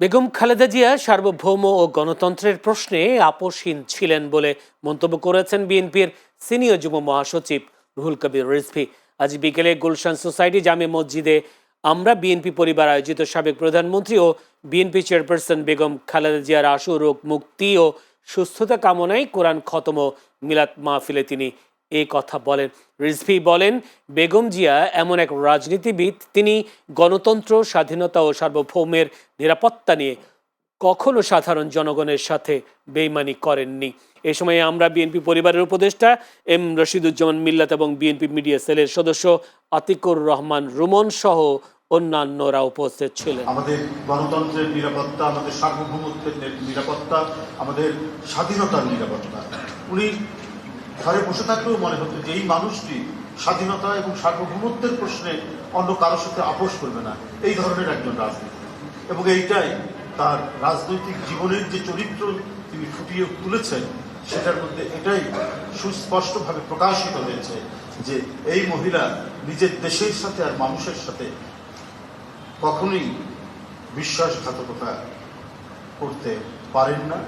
বেগম খালেদা জিয়া সার্বভৌম ও গণতন্ত্রের প্রশ্নে আপোষহীন ছিলেন বলে মন্তব্য করেছেন বিএনপির সিনিয়র যুব মহাসচিব রুহুল কবির রিজভি। আজ বিকেলে গুলশান সোসাইটি জামে মসজিদে আমরা বিএনপি পরিবার আয়োজিত সাবেক প্রধানমন্ত্রী ও বিএনপি চেয়ারপারসন বেগম খালেদা জিয়ার আশু রোগ মুক্তি ও সুস্থতা কামনায় কোরআন খতম ও মিলাদ মাহফিলে তিনি এই কথা বলেন। রিজভি বলেন, বেগম জিয়া এমন এক রাজনীতিবিদ, তিনি গণতন্ত্র, স্বাধীনতা ও সার্বভৌমের নিরাপত্তা নিয়ে কখনো সাধারণ জনগণের সাথে বেইমানি করেননি। এ সময় আমরা বিএনপি পরিবারের উপদেষ্টা এম রশিদুজ্জামান মিল্লাত এবং বিএনপি মিডিয়া সেলের সদস্য আতিকুর রহমান রুমন সহ অন্যান্যরা উপস্থিত ছিলেন। আমাদের গণতন্ত্রের নিরাপত্তা, আমাদের সার্বভৌমত্বের নিরাপত্তা, আমাদের স্বাধীনতার নিরাপত্তা। উনি ঘরে বসে থাকলেও মনে হতো যে এই মানুষটি স্বাধীনতা এবং সার্বভৌমত্বের প্রশ্নে অন্য কারোর সাথে আপোষ করবে না। এই ধরনের একজন রাজনীতি এবং এইটাই তার রাজনৈতিক জীবনের যে চরিত্র তিনি ফুটিয়ে তুলেছেন, সেটার মধ্যে এটাই সুস্পষ্টভাবে প্রকাশিত হয়েছে যে এই মহিলা নিজের দেশের সাথে আর মানুষের সাথে কখনোই বিশ্বাসঘাতকতা করতে পারেন না।